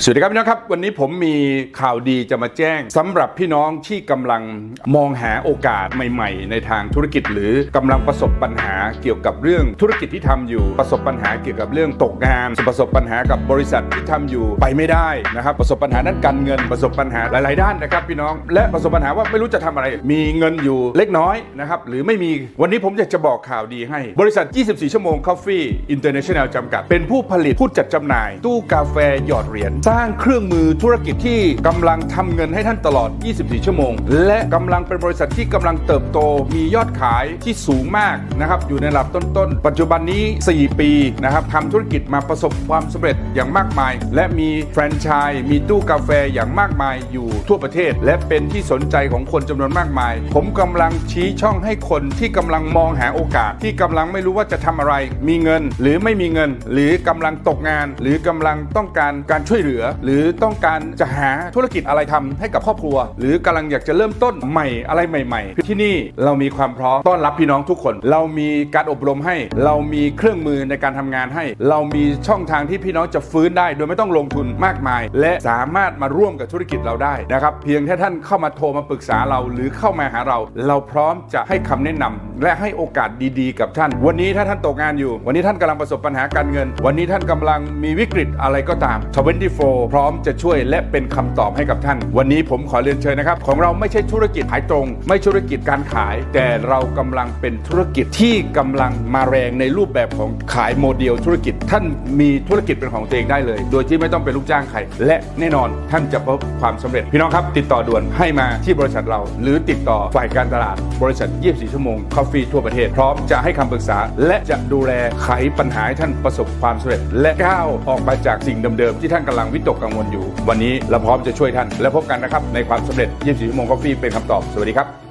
สวัสดีครับพี่น้องครับ วันนี้ผมมีข่าวดีจะมาแจ้งสำหรับพี่น้องที่กำลังมองหาโอกาสใหม่ ๆ ในทางธุรกิจ หรือกำลังประสบปัญหาเกี่ยวกับเรื่องธุรกิจที่ทำอยู่ ประสบปัญหาเกี่ยวกับเรื่องตกงานประสบปัญหากับบริษัทที่ทำอยู่ไปไม่ได้นะครับ ประสบปัญหาด้านการเงิน ประสบปัญหาหลาย ๆ ด้านนะครับพี่น้องและประสบปัญหาว่าไม่รู้จะทำอะไร มีเงินอยู่เล็กน้อยนะครับหรือไม่มีวันนี้ผมอยากจะบอกข่าวดีให้ บริษัท 24 ชั่วโมง Coffee International จำกัดเป็นผู้ผลิตผู้จัดจำหน่าย ตู้กาแฟหยอดเหรียญสร้างเครื่องมือธุรกิจที่กำลังทำเงินให้ท่านตลอด 24 ชั่วโมง และกำลังเป็นบริษัทที่กำลังเติบโตมียอดขายที่สูงมากนะครับอยู่ในระดับต้นๆ ปัจจุบันนี้ 4 ปีนะครับทำธุรกิจมาประสบความสำเร็จอย่างมากมาย และมีแฟรนไชส์มีตู้กาแฟอย่างมากมายอยู่ทั่วประเทศ และเป็นที่สนใจของคนจำนวนมากมาย ผมกำลังชี้ช่องให้คนที่กำลังมองหาโอกาส ที่กำลังไม่รู้ว่าจะทำอะไร มีเงินหรือไม่มีเงิน หรือกำลังตกงาน หรือกำลังต้องการการช่วยเหลือหรือต้องการจะหาธุรกิจอะไรทำให้กับครอบครัว หรือกำลังอยากจะเริ่มต้นใหม่อะไรใหม่ๆที่นี่เรามีความพร้อมต้อนรับพี่น้องทุกคน เรามีการอบรมให้ เรามีเครื่องมือในการทำงานให้ เรามีช่องทางที่พี่น้องจะฟื้นได้ โดยไม่ต้องลงทุนมากมาย และสามารถมาร่วมกับธุรกิจเราได้นะครับเพียงแค่ท่านเข้ามาโทรมาปรึกษาเราหรือเข้ามาหาเรา เราพร้อมจะให้คำแนะนำและให้โอกาสดีๆ กับท่าน วันนี้ถ้าท่านตกงานอยู่ วันนี้ท่านกำลังประสบปัญหาการเงิน วันนี้ท่านกำลังมีวิกฤตอะไรก็ตาม24พร้อมจะช่วยและเป็นคำตอบให้กับท่าน วันนี้ผมขอเรียนเชิญนะครับ ของเราไม่ใช่ธุรกิจขายตรง ไม่ธุรกิจการขาย แต่เรากำลังเป็นธุรกิจที่กำลังมาแรงในรูปแบบของขายโมเดลธุรกิจ ท่านมีธุรกิจเป็นของตัวเองได้เลย โดยที่ไม่ต้องเป็นลูกจ้างใครและแน่นอนท่านจะพบความสำเร็จ พี่น้องครับ ติดต่อด่วนให้มาที่บริษัทเรา หรือติดต่อฝ่ายการตลาด บริษัท 24 ชั่วโมงคอฟฟี่ทั่วประเทศ พร้อมจะให้คำปรึกษา และจะดูแลไขปัญหาให้ท่านประสบความสำเร็จ และก้าวออกมาจากสิ่งเดิมๆที่ท่านกำลังวิตกกังวลอยู่ วันนี้เราพร้อมจะช่วยท่าน และพบกันนะครับในความสำเร็จ 24 ชั่วโมงคอฟฟี่เป็นคำตอบ สวัสดีครับ